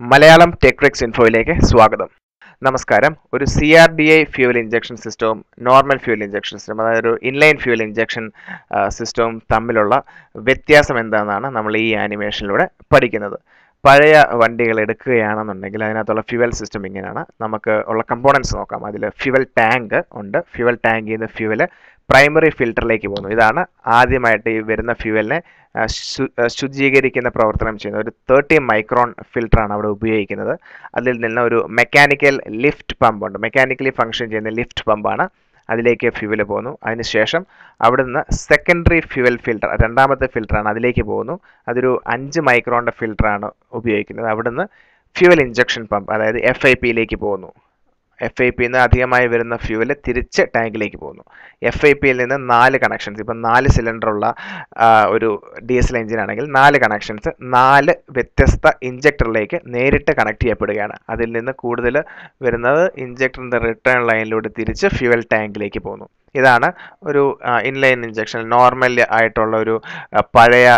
മലയാളം ടെക്ട്രിക്സ് ഇൻഫോയിലേക്ക് സ്വാഗതം. നമസ്കാരം. ഒരു C R D I fuel injection സിസ്റ്റവും നോർമൽ ഫ്യൂൽ ഇഞ്ചക്ഷൻ സിസ്റ്റം അതായത് ഒരു ഇൻലൈൻ ഫ്യൂൽ ഇഞ്ചക്ഷൻ സിസ്റ്റവും തമ്മിലുള്ള വ്യത്യാസം എന്താണെന്നാണ് നമ്മൾ ഈ ആനിമേഷനിലൂടെ പഠിക്കുന്നത്. പഴയ വണ്ടികൾ എടുക്കുകയാണെന്നുണ്ടെങ്കിൽ അതിനകത്തുള്ള ഫ്യുവൽ സിസ്റ്റം ഇങ്ങനെയാണ്. നമുക്ക് ഉള്ള കമ്പോണൻസ് നോക്കാം. അതിൽ ഫ്യുവൽ ടാങ്ക് ഉണ്ട്. ഫ്യുവൽ ടാങ്കിൽ നിന്ന് ഫ്യുവൽ പ്രൈമറി ഫിൽറ്ററിലേക്ക് പോകുന്നു. ഇതാണ് ആദ്യമായിട്ട് ഈ വരുന്ന ഫ്യുവലിനെ ശുചീകരിക്കുന്ന പ്രവർത്തനം ചെയ്യുന്നത്. ഒരു തേർട്ടി മൈക്രോൺ ഫിൽറ്ററാണ് അവിടെ ഉപയോഗിക്കുന്നത്. അതിൽ നിന്ന് ഒരു മെക്കാനിക്കൽ ലിഫ്റ്റ് പമ്പ് ഉണ്ട്. മെക്കാനിക്കലി ഫങ്ഷൻ ചെയ്യുന്ന ലിഫ്റ്റ് പമ്പാണ് അതിലേക്ക് ഫ്യൂവൽ പോകുന്നു അതിനുശേഷം അവിടെ നിന്ന് സെക്കൻഡറി ഫ്യുവൽ ഫിൽട്ടർ രണ്ടാമത്തെ ഫിൽറ്ററാണ് അതിലേക്ക് പോകുന്നു. അതൊരു അഞ്ച് മൈക്രോണിന്റെ ഫിൽറ്ററാണ് ഉപയോഗിക്കുന്നത്. അവിടുന്ന് ഫ്യുവൽ ഇഞ്ചക്ഷൻ പമ്പ് അതായത് എഫ് ഐ പിയിലേക്ക് പോകുന്നു. എഫ് ഐ പിയിൽ നിന്ന് അധികമായി വരുന്ന ഫ്യൂവൽ തിരിച്ച് ടാങ്കിലേക്ക് പോകുന്നു. എഫ് ഐ പിയിൽ നിന്ന് നാല് കണക്ഷൻസ് ഇപ്പം നാല് സിലിണ്ടറുള്ള ഒരു ഡി ഡീസൽ എഞ്ചിൻ ആണെങ്കിൽ നാല് കണക്ഷൻസ് നാല് വ്യത്യസ്ത ഇഞ്ചക്ടറിലേക്ക് നേരിട്ട് കണക്ട് ചെയ്യപ്പെടുകയാണ്. അതിൽ നിന്ന് കൂടുതൽ വരുന്നത് ഇഞ്ചക്ടറിന്റെ റിട്ടേൺ ലൈനിലൂടെ തിരിച്ച് ഫ്യൂവൽ ടാങ്കിലേക്ക് പോകുന്നു. ഇതാണ് ഒരു ഇൻലൈൻ ഇഞ്ചക്ഷൻ നോർമൽ ആയിട്ടുള്ള ഒരു പഴയ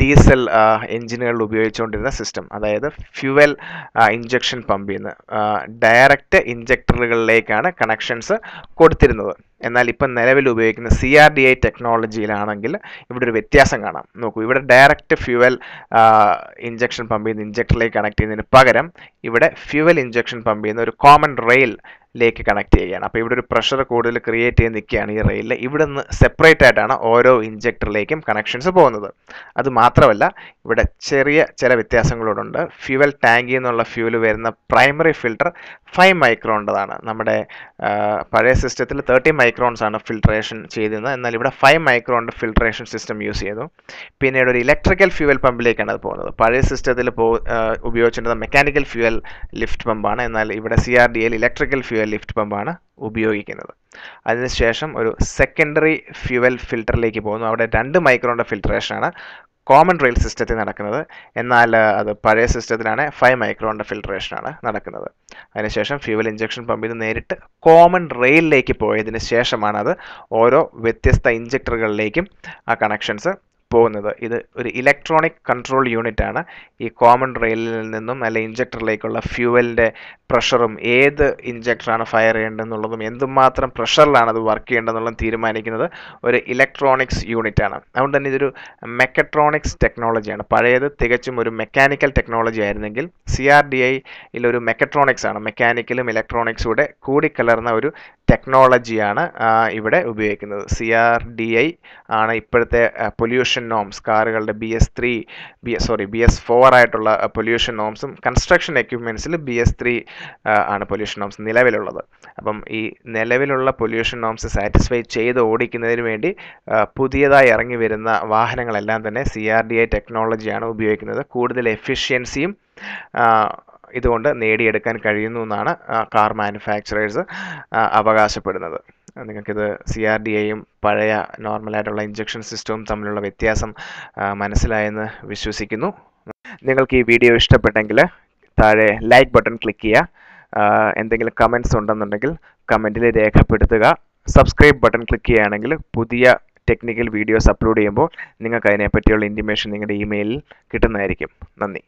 ഡീസൽ എഞ്ചിനുകളിൽ ഉപയോഗിച്ചുകൊണ്ടിരുന്ന സിസ്റ്റം അതായത് ഫ്യുവൽ ഇഞ്ചക്ഷൻ പമ്പിൽ നിന്ന് ഡയറക്റ്റ് ഇഞ്ചക്ടറുകളിലേക്കാണ് കണക്ഷൻസ് കൊടുത്തിരുന്നത്. എന്നാൽ ഇപ്പം നിലവിൽ ഉപയോഗിക്കുന്ന സി ആർ ഡി ഐ ടെക്നോളജിയിലാണെങ്കിൽ ഇവിടെ ഒരു വ്യത്യാസം കാണാം. നോക്കൂ ഇവിടെ ഡയറക്റ്റ് ഫ്യുവൽ ഇഞ്ചക്ഷൻ പമ്പ് ചെയ്യുന്ന ഇഞ്ചക്ടറിലേക്ക് കണക്ട് ചെയ്യുന്നതിന് പകരം ഇവിടെ ഫ്യുവൽ ഇഞ്ചക്ഷൻ പമ്പ് ചെയ്യുന്ന ഒരു കോമൺ റെയിൽ ലേക്ക് കണക്ട് ചെയ്യുകയാണ്. അപ്പോൾ ഇവിടെ ഒരു പ്രഷർ കൂടുതൽ ക്രിയേറ്റ് ചെയ്ത് നിൽക്കുകയാണ് ഈ റെയിലിൽ ഇവിടെ നിന്ന് സെപ്പറേറ്റ് ആയിട്ടാണ് ഓരോ ഇഞ്ചക്ടറിലേക്കും കണക്ഷൻസ് പോകുന്നത്. അത് മാത്രമല്ല ഇവിടെ ചെറിയ ചില വ്യത്യാസങ്ങളോടുണ്ട് ഫ്യുവൽ ടാങ്കിൽ നിന്നുള്ള ഫ്യൂവൽ വരുന്ന പ്രൈമറി ഫിൽട്ടർ ഫൈവ് മൈക്രോണ്ടതാണ് നമ്മുടെ പഴയ സിസ്റ്റത്തിൽ തേർട്ടി മൈക്രോൺസ് ആണ് ഫിൽട്രേഷൻ ചെയ്തിരുന്നത്. എന്നാൽ ഇവിടെ ഫൈവ് മൈക്രോണിന്റെ ഫിൽട്രേഷൻ സിസ്റ്റം യൂസ് ചെയ്തു. പിന്നീട് ഒരു ഇലക്ട്രിക്കൽ ഫ്യൂവൽ പമ്പിലേക്കാണ് അത് പോകുന്നത്. പഴയ സിസ്റ്റത്തിൽ പോ ഉപയോഗിച്ചിരുന്നത് മെക്കാനിക്കൽ ഫ്യൂവൽ ലിഫ്റ്റ് പമ്പാണ് എന്നാൽ ഇവിടെ C R D L electrical fuel lift പമ്പാണ് ഉപയോഗിക്കുന്നത്. അതിനുശേഷം ഒരു സെക്കൻഡറി ഫ്യൂവൽ ഫിൽറ്ററിലേക്ക് പോകുന്നു. അവിടെ രണ്ട് മൈക്രോണിന്റെ ഫിൽട്രേഷനാണ് കോമൺ റെയിൽ സിസ്റ്റത്തിൽ നടക്കുന്നത്. എന്നാൽ അത് പഴയ സിസ്റ്റത്തിലാണ് ഫൈവ് മൈക്രോണിന്റെ ഫിൽട്രേഷനാണ് നടക്കുന്നത്. അതിനുശേഷം ഫ്യൂവൽ ഇഞ്ചക്ഷൻ പമ്പിൽ നിന്ന് നേരിട്ട് കോമൺ റെയിലിലേക്ക് പോയതിന് ശേഷമാണ് അത് ഓരോ വ്യത്യസ്ത ഇഞ്ചക്ടറുകളിലേക്കും ആ കണക്ഷൻസ് പോകുന്നത്. ഇത് ഒരു ഇലക്ട്രോണിക് കൺട്രോൾ യൂണിറ്റ് ആണ്. ഈ കോമൺ റെയിലിൽ നിന്നും അല്ലെ ഇഞ്ചക്ടറിലേക്കുള്ള ഫ്യൂവലിന്റെ പ്രഷറും ഏത് ഇഞ്ചക്ടറാണ് ഫയർ ചെയ്യേണ്ടതെന്നുള്ളതും എന്തുമാത്രം പ്രഷറിലാണ് അത് വർക്ക് ചെയ്യേണ്ടതെന്നുള്ളതും തീരുമാനിക്കുന്നത് ഒരു ഇലക്ട്രോണിക്സ് യൂണിറ്റ് ആണ്. അതുകൊണ്ട് തന്നെ ഇതൊരു മെക്കട്രോണിക്സ് ടെക്നോളജിയാണ് പഴയത് തികച്ചും ഒരു മെക്കാനിക്കൽ ടെക്നോളജി ആയിരുന്നെങ്കിൽ സി ആർ ഡി ഐയിൽ ഒരു മെക്കട്രോണിക്സ് ആണ്. മെക്കാനിക്കലും ഇലക്ട്രോണിക്സും കൂടെ കൂടിക്കലർന്ന ഒരു ടെക്നോളജിയാണ് ഇവിടെ ഉപയോഗിക്കുന്നത്. സി ആർ ഡി ഐ ആണ് ഇപ്പോഴത്തെ പൊല്യൂഷൻ നോംസ് കാറുകളുടെ B S three B sorry B S four ആയിട്ടുള്ള പൊല്യൂഷൻ നോംസും കൺസ്ട്രക്ഷൻ എക്യുപ്മെന്റ്സിൽ ബി എസ് ത്രീ ആണ് പൊല്യൂഷൻ നോംസ് നിലവിലുള്ളത്. അപ്പം ഈ നിലവിലുള്ള പൊല്യൂഷൻ നോംസ് സാറ്റിസ്ഫൈ ചെയ്ത് ഓടിക്കുന്നതിന് വേണ്ടി പുതിയതായി ഇറങ്ങി വരുന്ന വാഹനങ്ങളെല്ലാം തന്നെ സി ആർ ഡി ഐ ടെക്നോളജിയാണ് ഉപയോഗിക്കുന്നത്. കൂടുതൽ എഫിഷ്യൻസിയും ഇതുകൊണ്ട് നേടിയെടുക്കാൻ കഴിയുന്നു എന്നാണ് കാർ മാനുഫാക്ചറേഴ്സ് അവകാശപ്പെടുന്നത്. നിങ്ങൾക്കിത് സി ആർ ഡി ഐയും പഴയ നോർമലായിട്ടുള്ള ഇഞ്ചക്ഷൻ സിസ്റ്റവും തമ്മിലുള്ള വ്യത്യാസം മനസ്സിലായെന്ന് വിശ്വസിക്കുന്നു. നിങ്ങൾക്ക് ഈ വീഡിയോ ഇഷ്ടപ്പെട്ടെങ്കിൽ താഴെ ലൈക്ക് ബട്ടൺ ക്ലിക്ക് ചെയ്യുക. എന്തെങ്കിലും കമൻസ് ഉണ്ടെന്നുണ്ടെങ്കിൽ കമന്റിൽ രേഖപ്പെടുത്തുക. സബ്സ്ക്രൈബ് ബട്ടൺ ക്ലിക്ക് ചെയ്യുകയാണെങ്കിൽ പുതിയ ടെക്നിക്കൽ വീഡിയോസ് അപ്ലോഡ് ചെയ്യുമ്പോൾ നിങ്ങൾക്ക് അതിനെപ്പറ്റിയുള്ള ഇന്റിമേഷൻ നിങ്ങളുടെ ഇമെയിലിൽ കിട്ടുന്നതായിരിക്കും. നന്ദി.